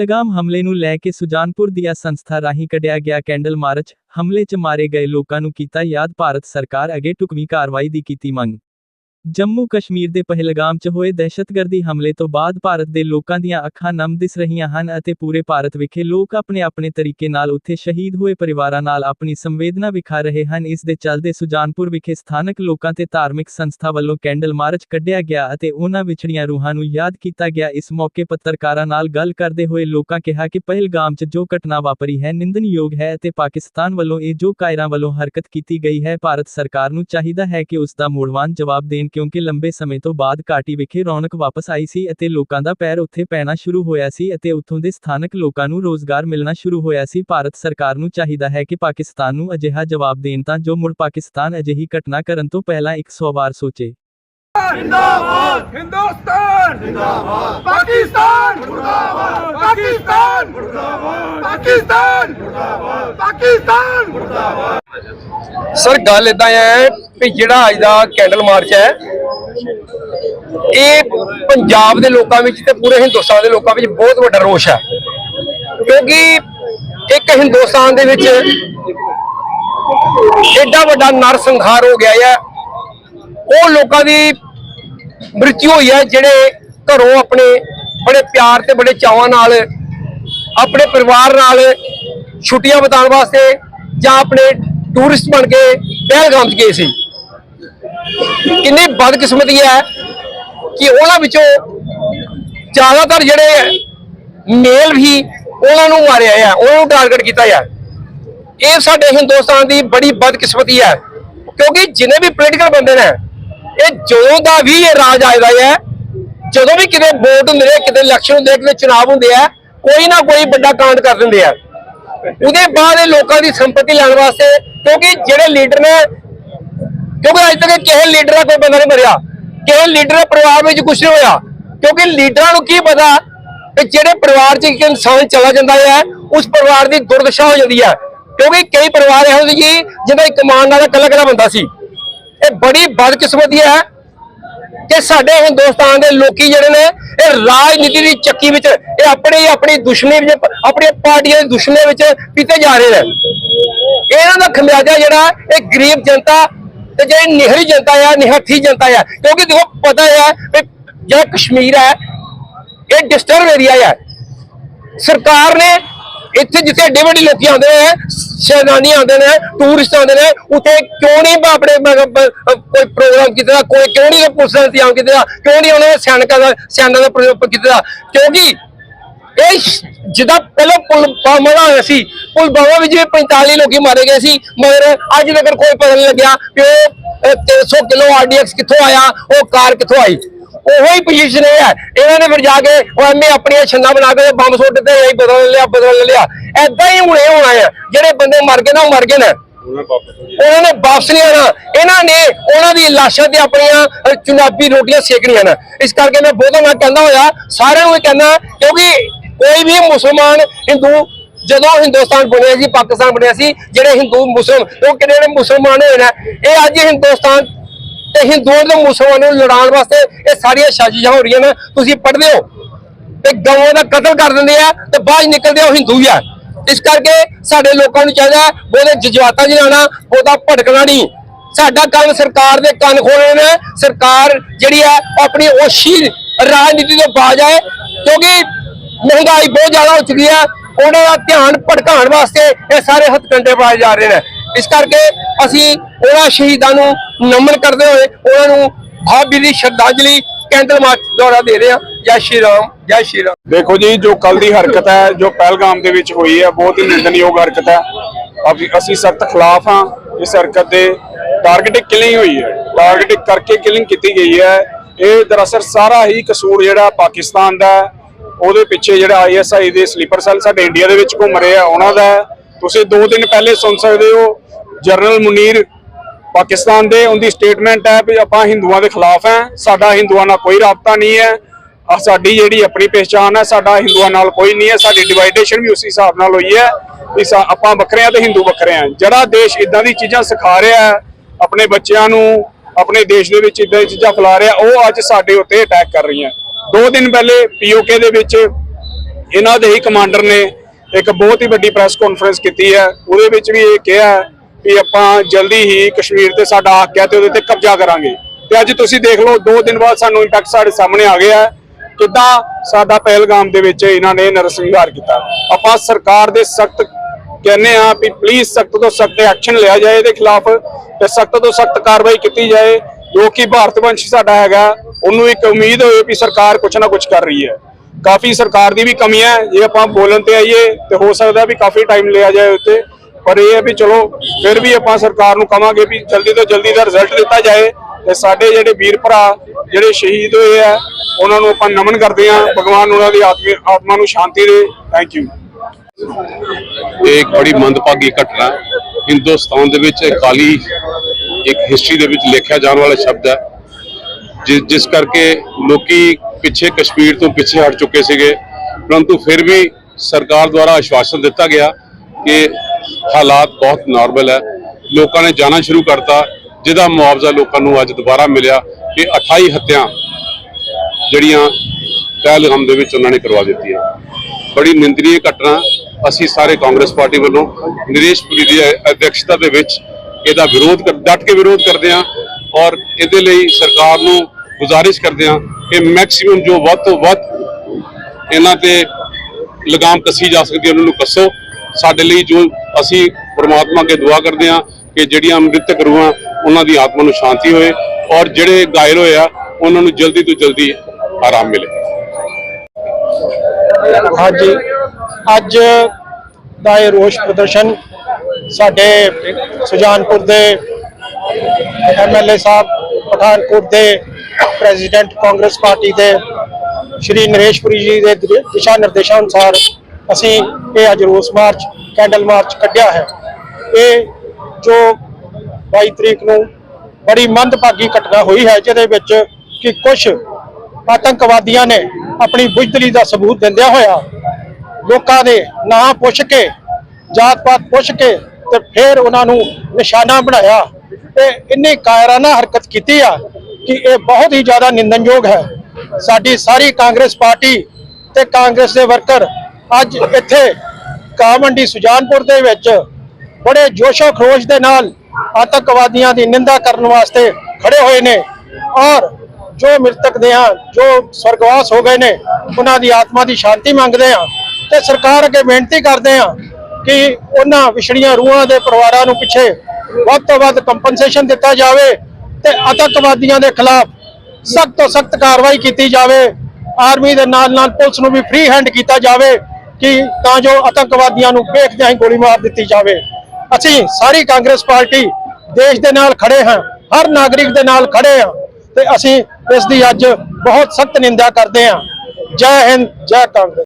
ਪਹਿਲਗਾਮ ਹਮਲੇ ਨੂੰ ਲੈ ਕੇ ਸੁਜਾਨਪੁਰ ਦੀਆਂ ਸੰਸਥਾ ਰਾਹੀਂ ਕੱਢਿਆ ਗਿਆ ਕੈਂਡਲ ਮਾਰਚ ਹਮਲੇ 'ਚ ਮਾਰੇ ਗਏ ਲੋਕਾਂ ਨੂੰ ਕੀਤਾ ਯਾਦ ਭਾਰਤ ਸਰਕਾਰ ਅੱਗੇ ਟੁਕਵੀਂ ਕਾਰਵਾਈ ਦੀ ਕੀਤੀ ਮੰਗ ਜੰਮੂ ਕਸ਼ਮੀਰ ਦੇ ਪਹਿਲਗਾਮ 'ਚ ਹੋਏ ਦਹਿਸ਼ਤਗਰਦੀ ਹਮਲੇ ਤੋਂ ਬਾਅਦ ਭਾਰਤ ਦੇ ਲੋਕਾਂ ਦੀਆਂ ਅੱਖਾਂ ਨਮ ਦਿਸ ਰਹੀਆਂ ਹਨ ਅਤੇ ਪੂਰੇ ਭਾਰਤ ਵਿਖੇ ਲੋਕ ਆਪਣੇ ਆਪਣੇ ਤਰੀਕੇ ਨਾਲ ਉੱਥੇ ਸ਼ਹੀਦ ਹੋਏ ਪਰਿਵਾਰਾਂ ਨਾਲ ਆਪਣੀ ਸੰਵੇਦਨਾ ਵਿਖਾ ਰਹੇ ਹਨ। ਇਸ ਦੇ ਚੱਲਦੇ ਸੁਜਾਨਪੁਰ ਵਿਖੇ ਸਥਾਨਕ ਲੋਕਾਂ ਤੇ ਧਾਰਮਿਕ ਸੰਸਥਾ ਵੱਲੋਂ ਕੈਂਡਲ ਮਾਰਚ ਕੱਢਿਆ ਗਿਆ ਅਤੇ ਉਹਨਾਂ ਵਿਛੜੀਆਂ ਰੂਹਾਂ ਨੂੰ ਯਾਦ ਕੀਤਾ ਗਿਆ। ਇਸ ਮੌਕੇ ਪੱਤਰਕਾਰਾਂ ਨਾਲ ਗੱਲ ਕਰਦੇ ਹੋਏ ਲੋਕਾਂ ਕਿਹਾ ਕਿ ਪਹਿਲਗਾਮ 'ਚ ਜੋ ਘਟਨਾ ਵਾਪਰੀ ਹੈ ਨਿੰਦਨਯੋਗ ਹੈ ਅਤੇ ਪਾਕਿਸਤਾਨ ਵੱਲੋਂ ਇਹ ਜੋ ਕਾਇਰਾਂ ਵੱਲੋਂ ਹਰਕਤ ਕੀਤੀ ਗਈ ਹੈ, ਭਾਰਤ ਸਰਕਾਰ ਨੂੰ ਚਾਹੀਦਾ ਹੈ ਕਿ ਉਸ ਦਾ ਮੋੜਵਾਨ ਜਵਾਬ ਦੇਣ। ਕਿਉਂਕਿ ਲੰਬੇ ਸਮੇਂ ਤੋਂ ਬਾਅਦ ਕਾਟੀ ਵਿਖੇ ਰੌਣਕ ਵਾਪਸ ਆਈ ਸੀ ਅਤੇ ਲੋਕਾਂ ਦਾ ਪੈਰ ਉੱਥੇ ਪੈਣਾ ਸ਼ੁਰੂ ਹੋਇਆ ਸੀ ਅਤੇ ਉੱਥੋਂ ਦੇ ਸਥਾਨਕ ਲੋਕਾਂ ਨੂੰ ਰੋਜ਼ਗਾਰ ਮਿਲਣਾ ਸ਼ੁਰੂ ਹੋਇਆ ਸੀ। ਭਾਰਤ ਸਰਕਾਰ ਨੂੰ ਚਾਹੀਦਾ ਹੈ ਕਿ ਪਾਕਿਸਤਾਨ ਨੂੰ ਅਜਿਹਾ ਜਵਾਬ ਦੇਣ ਤਾਂ ਜੋ ਮੁੜ ਪਾਕਿਸਤਾਨ ਅਜਿਹੀ ਘਟਨਾ ਕਰਨ ਤੋਂ ਪਹਿਲਾਂ 100 ਵਾਰ ਸੋਚੇ। ਜਿੰਦਾਬਾਦ! ਹਿੰਦੁਸਤਾਨ! ਜਿੰਦਾਬਾਦ! ਪਾਕਿਸਤਾਨ! ਮੁਰਦਾਬਾਦ! ਪਾਕਿਸਤਾਨ! ਮੁਰਦਾਬਾਦ! ਪਾਕਿਸਤਾਨ! ਮੁਰਦਾਬਾਦ! ਪਾਕਿਸਤਾਨ! ਮੁਰਦਾਬਾਦ! ਸਰ ਗੱਲ ਇਦਾਂ ਹੈ ਵੀ ਜਿਹੜਾ ਅੱਜ ਦਾ ਕੈਂਡਲ ਮਾਰਚ ਹੈ, ਇਹ ਪੰਜਾਬ ਦੇ ਲੋਕਾਂ ਵਿੱਚ ਤੇ ਪੂਰੇ ਹਿੰਦੁਸਤਾਨ ਦੇ ਲੋਕਾਂ ਵਿੱਚ ਬਹੁਤ ਵੱਡਾ ਰੋਸ਼ ਹੈ। ਕਿਉਂਕਿ ਇੱਕ ਹਿੰਦੁਸਤਾਨ ਦੇ ਵਿੱਚ ਐਡਾ ਵੱਡਾ ਨਰ ਸੰਘਾਰ ਹੋ ਗਿਆ ਹੈ। ਉਹ ਲੋਕਾਂ ਦੀ ਮ੍ਰਿਤੂ ਹੋਈ ਹੈ, ਜਿਹੜੇ ਘਰੋਂ ਆਪਣੇ ਬੜੇ ਪਿਆਰ ਤੇ ਬੜੇ ਚਾਵਾਂ ਨਾਲ, ਆਪਣੇ ਪਰਿਵਾਰ ਨਾਲ ਛੁੱਟੀਆਂ ਬਿਤਾਉਣ ਵਾਸਤੇ ਜਾਂ ਆਪਣੇ ਟੂਰਿਸਟ ਬਣ ਕੇ ਪਹਿਲਗਾਮ 'ਚ ਗਏ ਸੀ। ਕਿੰਨੀ ਬਦਕਿਸਮਤੀ ਹੈ ਕਿ ਉਹਨਾਂ ਵਿੱਚੋਂ ਜ਼ਿਆਦਾਤਰ ਜਿਹੜੇ ਮੇਲ ਵੀ ਉਹਨਾਂ ਨੂੰ ਮਾਰਿਆ ਹੈ ਉਹਨਾਂ ਨੂੰ ਟਾਰਗੇਟ ਕੀਤਾ ਹੈ ਇਹ ਸਾਡੇ ਹਿੰਦੁਸਤਾਨ ਦੀ ਬੜੀ ਬਦਕਿਸਮਤੀ ਹੈ, ਕਿਉਂਕਿ ਜਿਨੇ ਵੀ ਪੋਲੀਟੀਕਲ ਬੰਦੇ ਨੇ, ਇਹ ਜਦੋਂ ਦਾ ਵੀ ਇਹ ਰਾਜ ਆਇਦਾ ਹੈ ਜਦੋਂ ਵੀ ਕਿਤੇ ਵੋਟ ਹੁੰਦੇ ਨੇ, ਕਿਤੇ ਇਲੈਕਸ਼ਨ ਹੁੰਦੇ ਕਿਤੇ ਚੁਣਾਵ ਹੁੰਦੇ ਆ, ਕੋਈ ਨਾ ਕੋਈ ਵੱਡਾ ਕਾਂਡ ਕਰ ਦਿੰਦੇ ਆ। ਉਹਦੇ ਬਾਅਦ ਇਹ ਲੋਕਾਂ ਦੀ ਸੰਪਤੀ ਲੈਣ ਵਾਸਤੇ, ਕਿਉਂਕਿ ਜਿਹੜੇ ਲੀਡਰ ਨੇ ਕਿਉਂਕਿ ਅੱਜ ਤੱਕ ਕਿਸੇ ਲੀਡਰ ਦਾ ਕੋਈ ਬੰਦਾ ਨਹੀਂ ਮਰਿਆ। ਕਿਸੇ ਲੀਡਰ ਦੇ ਪਰਿਵਾਰ ਵਿੱਚ ਕੁਝ ਨਹੀਂ ਹੋਇਆ। ਕਿਉਂਕਿ ਲੀਡਰਾਂ ਨੂੰ ਕੀ ਪਤਾ ਕਿ ਜਿਹੜੇ ਪਰਿਵਾਰ 'ਚ ਇੱਕ ਇਨਸਾਨ ਚਲਾ ਜਾਂਦਾ ਹੈ, ਉਸ ਪਰਿਵਾਰ ਦੀ ਦੁਰਦਸ਼ਾ ਹੋ ਜਾਂਦੀ ਹੈ। ਕਿਉਂਕਿ ਕਈ ਪਰਿਵਾਰ ਇਹੋ ਜਿਹੇ ਜੀ ਜਿਹਦਾ ਇੱਕ ਮਾਨ ਨਾਲ ਇਕੱਲਾ ਇਕੱਲਾ ਬੰਦਾ ਸੀ। ਇਹ ਬੜੀ ਬਦਕਿਸਮਤੀ ਹੈ ਕਿ ਸਾਡੇ ਹਿੰਦੁਸਤਾਨ ਦੇ ਲੋਕੀ ਜਿਹੜੇ ਨੇ, ਇਹ ਰਾਜਨੀਤੀ ਦੀ ਚੱਕੀ ਵਿੱਚ, ਇਹ ਆਪਣੀ ਆਪਣੀ ਦੁਸ਼ਮਣੀ ਵਿੱਚ ਆਪਣੀਆਂ ਪਾਰਟੀਆਂ ਦੀ ਦੁਸ਼ਮਣੀ ਵਿੱਚ ਪੀਤੇ ਜਾ ਰਹੇ ਨੇ। ਇਹਨਾਂ ਦਾ ਖਮਿਆਜਾ ਜਿਹੜਾ, ਇਹ ਗਰੀਬ ਜਨਤਾ ਤੇ ਜਿਹੜੀ ਨਿਹਰੀ ਜਨਤਾ ਆ ਨਿਹੱਥੀ ਜਨਤਾ ਆ ਕਿਉਂਕਿ ਦੇਖੋ ਪਤਾ ਹੈ ਵੀ ਜਿਹੜਾ ਕਸ਼ਮੀਰ ਹੈ ਇਹ ਡਿਸਟਰਬ ਏਰੀਆ ਹੈ ਸਰਕਾਰ ਨੇ ਇੱਥੇ ਜਿੱਥੇ ਏਡੇ ਵੱਡੇ ਲੋਕੀ ਆਉਂਦੇ ਨੇ ਸੈਲਾਨੀ ਆਉਂਦੇ ਨੇ ਟੂਰਿਸਟ ਆਉਂਦੇ ਨੇ ਉੱਥੇ ਕਿਉਂ ਨਹੀਂ ਆਪਣੇ ਕੋਈ ਪ੍ਰੋਗਰਾਮ ਕੀਤਾ ਦਾ, ਕੋਈ ਕਿਉਂ ਨਹੀਂ ਪੁਲਿਸ ਦਾ ਇੰਤਜ਼ਾਮ ਕੀਤਾ ਦਾ, ਕਿਉਂ ਨਹੀਂ ਉਹਨਾਂ ਦੇ ਸੈਨਿਕਾਂ ਦਾ ਸੈਨਾ ਦਾ ਪ੍ਰਯੋਗ ਕੀਤਾ ਦਾ? ਕਿਉਂਕਿ ਇਹ ਜਿੱਦਾਂ ਪਹਿਲਾਂ ਪੁਲ ਬਾਮਾ ਹੋਇਆ ਸੀ ਪੁਲ ਬਾਮਾ ਵਿੱਚ ਵੀ 45 ਲੋਕੀ ਮਾਰੇ ਗਏ ਸੀ ਮਗਰ ਅੱਜ ਤੱਕ ਕੋਈ ਪਤਾ ਨਹੀਂ ਲੱਗਿਆ ਕਿ ਉਹ ਅਹ, 300 ਕਿਲੋ ਆਰਡੀਐਕਸ ਕਿੱਥੋਂ ਆਇਆ ਉਹ ਕਾਰ ਕਿੱਥੋਂ ਆਈ। ਉਹੋ ਹੀ ਪੋਜੀਸ਼ਨ ਇਹ ਹੈ। ਇਹਨਾਂ ਨੇ ਫਿਰ ਜਾ ਕੇ ਉਹ ਐਵੇਂ ਆਪਣੀਆਂ ਛੰਨਾ ਬਣਾ ਕੇ ਬੰਬ ਸੁੱਟ ਦਿੱਤੇ ਅਸੀਂ ਬਦਲ ਲਿਆ ਬਦਲ ਲਿਆ। ਐਦਾਂ ਹੀ ਹੁਣੇ ਹੋਣਾ ਹੈ। ਜਿਹੜੇ ਬੰਦੇ ਮਰ ਗਏ ਨਾ ਉਹ ਮਰ ਗਏ ਨੇ। ਉਹਨਾਂ ਨੇ ਵਾਪਸ ਨਹੀਂ ਆਣਾ ਇਹਨਾਂ ਨੇ ਉਹਨਾਂ ਦੀ ਲਾਸ਼ਾਂ ਤੇ ਆਪਣੀਆਂ ਚੁਨਾਬੀ ਰੋਟੀਆਂ ਸੇਕਣੀਆਂ ਨੇ। ਇਸ ਕਰਕੇ ਮੈਂ ਬਹੁਤਾਂ ਮੈਂ ਕਹਿੰਦਾ ਹੋਇਆ ਸਾਰਿਆਂ ਨੂੰ ਇਹ ਕਹਿੰਦਾ ਕਿਉਂਕਿ ਕੋਈ ਵੀ ਮੁਸਲਮਾਨ ਹਿੰਦੂ ਜਦੋਂ ਹਿੰਦੁਸਤਾਨ ਬਣਿਆ ਸੀ ਪਾਕਿਸਤਾਨ ਬਣਿਆ ਸੀ ਜਿਹੜੇ ਹਿੰਦੂ ਮੁਸਲਮ ਉਹ ਕਿਹੜੇ ਜਿਹੜੇ ਮੁਸਲਮਾਨ ਹੋਏ ਨੇ ਇਹ ਅੱਜ ਹਿੰਦੁਸਤਾਨ ਤੇ ਹਿੰਦੂਆਂ ਤੇ ਮੁਸਲਮਾਨਾਂ ਨੂੰ ਲੜਾਉਣ ਵਾਸਤੇ ਇਹ ਸਾਰੀਆਂ ਸਾਜ਼ਿਸ਼ਾਂ ਹੋ ਰਹੀਆਂ ਨੇ। ਤੁਸੀਂ ਪੜ੍ਹਦੇ ਹੋ ਤੇ ਗਊਆਂ ਦਾ ਕਤਲ ਕਰ ਦਿੰਦੇ ਆ ਤੇ ਬਾਅਦ 'ਚ ਨਿਕਲਦੇ ਉਹ ਹਿੰਦੂ ਹੀ ਆ। ਇਸ ਕਰਕੇ ਸਾਡੇ ਲੋਕਾਂ ਨੂੰ ਚਾਹੀਦਾ ਹੈ, ਜਜ਼ਬਾਤਾਂ 'ਚ ਜਾਣਾ ਬਹੁਤਾ ਭਟਕਣਾ ਨਹੀਂ। ਸਾਡਾ ਕੰਮ ਸਰਕਾਰ ਦੇ ਕੰਨ ਖੋਲਣੇ ਨੇ। ਸਰਕਾਰ ਜਿਹੜੀ ਹੈ ਆਪਣੀ ਓਸ਼ੀ ਰਾਜਨੀਤੀ ਤੋਂ ਬਾਜ ਆਏ ਕਿਉਂਕਿ ਮਹਿੰਗਾਈ ਬਹੁਤ ਜ਼ਿਆਦਾ ਹੋ ਚੁੱਕੀ ਹੈ ਉਹਨਾਂ ਦਾ ਧਿਆਨ ਭਟਕਾਉਣ ਵਾਸਤੇ ਇਹ ਸਾਰੇ ਹੱਥਕੰਡੇ ਪਾਏ ਜਾ ਰਹੇ ਨੇ। ਇਸ ਕਰਕੇ ਅਸੀਂ ਉਹਨਾਂ ਸ਼ਹੀਦਾਂ ਨੂੰ ਨਮਨ ਕਰਦੇ ਹੋਏ ਉਹਨਾਂ ਨੂੰ ਭਾਵਭੀਰੀ ਸ਼ਰਧਾਂਜਲੀ ਕੈਂਡਲ ਮਾਰਚ ਦੁਆਰਾ ਦੇ ਰਹੇ ਹਾਂ। ਜੈ ਸ਼੍ਰੀ ਰਾਮ ਜੈ ਸ਼੍ਰੀ ਰਾਮ। ਦੇਖੋ ਜੀ ਜੋ ਕੱਲ ਦੀ ਹਰਕਤ ਹੈ ਜੋ ਪਹਿਲਗਾਮ ਦੇ ਵਿੱਚ ਹੋਈ ਹੈ ਬਹੁਤ ਹੀ ਨਿੰਦਨਯੋਗ ਹਰਕਤ ਹੈ। ਅਭੀ ਅਸੀਂ ਸਖਤ ਖਿਲਾਫ ਹਾਂ। ਇਸ ਹਰਕਤ ਦੇ ਟਾਰਗੇਟਿੰਗ ਕਿਲਿੰਗ ਹੋਈ ਹੈ। ਟਾਰਗੇਟਿੰਗ ਕਰਕੇ ਕਿਲਿੰਗ ਕੀਤੀ ਗਈ ਹੈ। ਇਹ ਦਰਅਸਲ ਸਾਰਾ ਹੀ ਕਸੂਰ ਜਿਹੜਾ ਪਾਕਿਸਤਾਨ ਦਾ ਹੈ, ਉਹਦੇ ਪਿੱਛੇ ਜਿਹੜਾ ਆਈਐਸਆਈ ਦੇ ਸਲੀਪਰ ਸੈੱਲ ਸਾਡੇ ਇੰਡੀਆ ਦੇ ਵਿੱਚ ਘੁੰਮ ਰਹੇ ਆ ਉਹਨਾਂ ਦਾ ਤੁਸੀਂ ਦੋ ਦਿਨ ਪਹਿਲੇ ਸੁਣ ਸਕਦੇ ਹੋ, ਜਨਰਲ ਮੁਨੀਰ ਪਾਕਿਸਤਾਨ ਦੇ, ਉਹਦੀ ਸਟੇਟਮੈਂਟ ਹੈ ਵੀ ਆਪਾਂ ਹਿੰਦੂਆਂ ਦੇ ਖਿਲਾਫ ਹੈ, ਸਾਡਾ ਹਿੰਦੂਆਂ ਨਾਲ ਕੋਈ ਰਾਬਤਾ ਨਹੀਂ ਹੈ। ਆ ਸਾਡੀ ਜਿਹੜੀ ਆਪਣੀ ਪਹਿਚਾਨ ਹੈ, ਸਾਡਾ ਹਿੰਦੂਆਂ ਨਾਲ ਕੋਈ ਨਹੀਂ ਹੈ, ਸਾਡੀ ਡਿਵਾਈਡੇਸ਼ਨ ਵੀ ਉਸੇ ਹਿਸਾਬ ਨਾਲ ਹੋਈ ਹੈ ਵੀ ਸਾ- ਆਪਾਂ ਵੱਖਰੇ ਆ ਤੇ ਹਿੰਦੂ ਵੱਖਰੇ ਆ ਜਿਹੜਾ ਦੇਸ਼ ਇਦਾਂ ਦੀ ਚੀਜ਼ਾਂ ਸਿਖਾ ਰਿਹਾ ਹੈ, ਆਪਣੇ ਬੱਚਿਆਂ ਨੂੰ, ਆਪਣੇ ਦੇਸ਼ ਦੇ ਵਿੱਚ ਇਦਾਂ ਦੀ ਚੀਜ਼ਾਂ ਫੈਲਾ ਰਿਹਾ, ਉਹ ਅੱਜ ਸਾਡੇ ਉੱਤੇ ਅਟੈਕ ਕਰ ਰਹੀਆਂ। ਦੋ ਦਿਨ ਪਹਿਲੇ ਪੀਓਕੇ ਦੇ ਵਿੱਚ ਇਹਨਾਂ ਦੇ ਹੀ ਕਮਾਂਡਰ ਨੇ ਇੱਕ ਬਹੁਤ ਹੀ ਵੱਡੀ ਪ੍ਰੈਸ ਕਾਨਫਰੰਸ ਕੀਤੀ ਹੈ। ਉਹਦੇ ਵਿੱਚ ਵੀ ਇਹ ਕਿਹਾ ਹੈ ਵੀ ਆਪਾਂ ਜਲਦੀ ਹੀ ਕਸ਼ਮੀਰ ਤੇ ਸਾਡਾ ਹੱਕ ਹੈ ਤੇ ਉਹਦੇ ਤੇ ਕਬਜ਼ਾ ਕਰਾਂਗੇ। ਤੇ ਅੱਜ ਤੁਸੀਂ ਦੇਖ ਲਓ, ਦੋ ਦਿਨ ਬਾਅਦ ਸਾਨੂੰ ਇੰਪੈਕਟ ਸਾਡੇ ਸਾਹਮਣੇ ਆ ਗਿਆ ਹੈ। ਕਿੱਦਾਂ ਸਾਡਾ ਪਹਿਲਗਾਮ ਦੇ ਵਿੱਚ ਇਹਨਾਂ ਨੇ ਨਰਸੰਹਾਰ ਕੀਤਾ। ਆਪਾਂ ਸਰਕਾਰ ਦੇ ਸਖਤ ਕਹਿੰਦੇ ਆ ਵੀ ਪਲੀਜ਼ ਸਖਤ ਤੋਂ ਸਖਤ ਐਕਸ਼ਨ ਲਿਆ ਜਾਏ ਇਹਦੇ ਖਿਲਾਫ ਤੇ ਸਖਤ ਤੋਂ ਸਖਤ ਕਾਰਵਾਈ ਕੀਤੀ ਜਾਏ। ਜੋ ਕਿ ਭਾਰਤ ਵੰਸ਼ ਸਾਡਾ ਹੈਗਾ। ਉਹਨੂੰ ਇੱਕ ਉਮੀਦ ਹੋਏ ਵੀ ਸਰਕਾਰ ਕੁਛ ਨਾ ਕੁਛ ਕਰ ਰਹੀ ਹੈ। ਕਾਫੀ ਸਰਕਾਰ ਦੀ ਵੀ ਕਮੀਆਂ ਹੈ, ਜੇ ਆਪਾਂ ਬੋਲਣ ਤੇ ਆਈਏ ਤੇ ਹੋ ਸਕਦਾ ਵੀ ਕਾਫੀ ਟਾਈਮ ਲਿਆ ਜਾਏ ਉੱਤੇ। ਪਰ ਇਹ ਹੈ ਵੀ ਚਲੋ, ਫਿਰ ਵੀ ਆਪਾਂ ਸਰਕਾਰ ਨੂੰ ਕਵਾਂਗੇ ਵੀ ਜਲਦੀ ਤੋਂ ਜਲਦੀ ਦਾ ਰਿਜ਼ਲਟ ਦਿੱਤਾ ਜਾਏ ਤੇ ਸਾਡੇ ਜਿਹੜੇ ਵੀਰ ਭਰਾ, ਜਿਹੜੇ ਸ਼ਹੀਦ ਹੋਏ ਆ, ਉਹਨਾਂ ਨੂੰ ਆਪਾਂ ਨਮਨ ਕਰਦੇ ਹਾਂ। ਭਗਵਾਨ ਉਹਨਾਂ ਦੀ ਆਤਮੀ, ਆਤਮਾ ਨੂੰ ਸ਼ਾਂਤੀ ਦੇ। ਥੈਂਕ ਯੂ ਇਹ ਇੱਕ ਬੜੀ ਮੰਦਭਾਗੀ ਘਟਨਾ ਹਿੰਦੁਸਤਾਨ ਦੇ ਵਿੱਚ ਇਹ ਕਾਲੀ ਇੱਕ ਹਿਸਟਰੀ ਦੇ ਵਿੱਚ ਲਿਖਿਆ ਜਾਣ ਵਾਲਾ ਸ਼ਬਦ ਹੈ। ਜਿਸ ਜਿਸ ਕਰਕੇ ਲੋਕੀ ਪਿੱਛੇ ਕਸ਼ਮੀਰ ਤੋਂ ਪਿੱਛੇ ਹਟ ਚੁੱਕੇ ਸੀਗੇ। ਪਰੰਤੂ ਫਿਰ ਵੀ ਸਰਕਾਰ ਦੁਆਰਾ ਆਸ਼ਵਾਸਨ ਦਿੱਤਾ ਗਿਆ ਕਿ ਹਾਲਾਤ ਬਹੁਤ ਨਾਰਮਲ ਹੈ। ਲੋਕਾਂ ਨੇ ਜਾਣਾ ਸ਼ੁਰੂ ਕਰਤਾ, ਜਿਹਦਾ ਮੁਆਵਜ਼ਾ ਲੋਕਾਂ ਨੂੰ ਅੱਜ ਦੁਬਾਰਾ ਮਿਲਿਆ ਕਿ 28 ਹੱਤਿਆਂ ਜਿਹੜੀਆਂ ਪਹਿਲਗਾਮ ਦੇ ਵਿੱਚ ਉਹਨਾਂ ਨੇ ਕਰਵਾ ਦਿੱਤੀਆਂ। ਬੜੀ ਨਿੰਦਨੀय ਘਟਨਾ ਅਸੀਂ ਸਾਰੇ ਕਾਂਗਰਸ ਪਾਰਟੀ ਵੱਲੋਂ ਨਰੇਸ਼ ਪੁਰੀ ਦੀ ਅਧਿਕਸ਼ਤਾ ਦੇ ਵਿੱਚ ਇਹਦਾ ਵਿਰੋਧ ਕਰ, ਡਟ ਕੇ ਵਿਰੋਧ ਕਰਦੇ ਹਾਂ। ਔਰ ਇਹਦੇ ਲਈ ਸਰਕਾਰ ਨੂੰ ਗੁਜ਼ਾਰਿਸ਼ ਕਰਦੇ ਹਾਂ ਕਿ ਮੈਕਸਿਮਮ ਜੋ ਵੱਧ ਤੋਂ ਵੱਧ ਇਹਨਾਂ ਤੇ ਲਗਾਮ ਕੱਸੀ ਜਾ ਸਕਦੀ ਹੈ, ਉਹਨਾਂ ਨੂੰ ਕੱਸੋ। ਸਾਡੇ ਲਈ ਜੋ ਅਸੀਂ ਪ੍ਰਮਾਤਮਾ ਅੱਗੇ ਦੁਆ ਕਰਦੇ ਹਾਂ ਕਿ ਜਿਹੜੀਆਂ ਮ੍ਰਿਤਕ ਰੂਹਾਂ, ਉਹਨਾਂ ਦੀ ਆਤਮਾ ਨੂੰ ਸ਼ਾਂਤੀ ਹੋਏ ਔਰ ਜਿਹੜੇ ਗਾਇਲ ਹੋਏ ਆ, ਉਹਨਾਂ ਨੂੰ ਜਲਦੀ ਤੋਂ ਜਲਦੀ ਆਰਾਮ ਮਿਲੇ। ਹਾਂਜੀ, ਅੱਜ ਦਾ ਇਹ ਰੋਸ ਪ੍ਰਦਰਸ਼ਨ ਸਾਡੇ ਸੁਜਾਨਪੁਰ ਦੇ ਐਮਐਲਏ ਸਾਹਿਬ, ਪਠਾਨਕੋਟ ਦੇ ਪ੍ਰੈਜ਼ੀਡੈਂਟ ਕਾਂਗਰਸ ਪਾਰਟੀ ਦੇ ਸ਼੍ਰੀ ਨਰੇਸ਼ਪੁਰੀ ਜੀ ਦੇ ਦਿਸ਼ਾ ਨਿਰਦੇਸ਼ਾਂ ਅਨੁਸਾਰ ਅਸੀਂ ਇਹ ਅੱਜ ਰੋਸ ਮਾਰਚ, ਕੈਂਡਲ ਮਾਰਚ ਕੱਢਿਆ ਹੈ। ਇਹ ਜੋ 22 ਤਰੀਕ ਨੂੰ ਬੜੀ ਮੰਦਭਾਗੀ ਘਟਨਾ ਹੋਈ ਹੈ, ਜਿਹਦੇ ਵਿੱਚ ਕਿ ਕੁਝ ਆਤੰਕਵਾਦੀਆਂ ਨੇ ਆਪਣੀ ਬੁਜ਼ਦਲੀ ਦਾ ਸਬੂਤ ਦਿੰਦਿਆਂ ਹੋਇਆ ਲੋਕਾਂ ਦੇ ਨਾਂ ਪੁੱਛ ਕੇ ਜਾਤ ਪਾਤ ਪੁੱਛ ਕੇ ਤੇ ਫਿਰ ਉਹਨਾਂ ਨੂੰ ਨਿਸ਼ਾਨਾ ਬਣਾਇਆ। ਤੇ ਇੰਨੀ ਕਾਇਰਾਨਾ ਹਰਕਤ ਕੀਤੀ ਆ ਕਿ ਇਹ ਬਹੁਤ ਹੀ ਜ਼ਿਆਦਾ ਨਿੰਦਨਯੋਗ ਹੈ। ਸਾਡੀ ਸਾਰੀ ਕਾਂਗਰਸ ਪਾਰਟੀ ਤੇ ਕਾਂਗਰਸ ਦੇ ਵਰਕਰ ਅੱਜ ਇੱਥੇ ਕਾਮੰਡੀ ਸੁਜਾਨਪੁਰ ਦੇ ਵਿੱਚ ਬੜੇ ਜੋਸ਼ੋ ਖਰੋਸ਼ ਦੇ ਨਾਲ ਆਤੰਕਵਾਦੀਆਂ ਦੀ ਨਿੰਦਾ ਕਰਨ ਵਾਸਤੇ ਖੜੇ ਹੋਏ ਨੇ ਔਰ ਜੋ ਮ੍ਰਿਤਕ ਦੇ ਆ, ਜੋ ਸਵਰਗਵਾਸ ਹੋ ਗਏ ਨੇ, ਉਹਨਾਂ ਦੀ ਆਤਮਾ ਦੀ ਸ਼ਾਂਤੀ ਮੰਗਦੇ ਆ ਤੇ ਸਰਕਾਰ ਅੱਗੇ ਬੇਨਤੀ ਕਰਦੇ ਆ ਕਿ ਉਹਨਾਂ ਵਿਛੜੀਆਂ ਰੂਹਾਂ ਦੇ ਪਰਿਵਾਰਾਂ ਨੂੰ ਪਿੱਛੇ ਵੱਧ ਤੋਂ ਵੱਧ ਕੰਪਨਸੇਸ਼ਨ ਦਿੱਤਾ ਜਾਵੇ ਤੇ ਆਤੰਕਵਾਦੀਆਂ ਦੇ ਖਿਲਾਫ ਸਖਤ ਤੋਂ ਸਖਤ ਕਾਰਵਾਈ ਕੀਤੀ ਜਾਵੇ। ਆਰਮੀ ਦੇ ਨਾਲ ਨਾਲ ਪੁਲਿਸ ਨੂੰ ਵੀ ਫ੍ਰੀ ਹੈਂਡ ਕੀਤਾ ਜਾਵੇ ਕਿ ਤਾਂ ਜੋ ਆਤੰਕਵਾਦੀਆਂ ਨੂੰ ਵੇਖਦਿਆਂ ਹੀ ਗੋਲੀ ਮਾਰ ਦਿੱਤੀ ਜਾਵੇ। ਅਸੀਂ ਸਾਰੀ ਕਾਂਗਰਸ ਪਾਰਟੀ ਦੇਸ਼ ਦੇ ਨਾਲ ਖੜੇ ਹਾਂ, ਹਰ ਨਾਗਰਿਕ ਦੇ ਨਾਲ ਖੜੇ ਹਾਂ ਤੇ ਅਸੀਂ ਇਸ ਦੀ ਅੱਜ ਬਹੁਤ ਸਖਤ ਨਿੰਦਾ ਕਰਦੇ ਹਾਂ। ਜੈ ਹਿੰਦ, ਜੈ ਕਾਂਗਰਸ।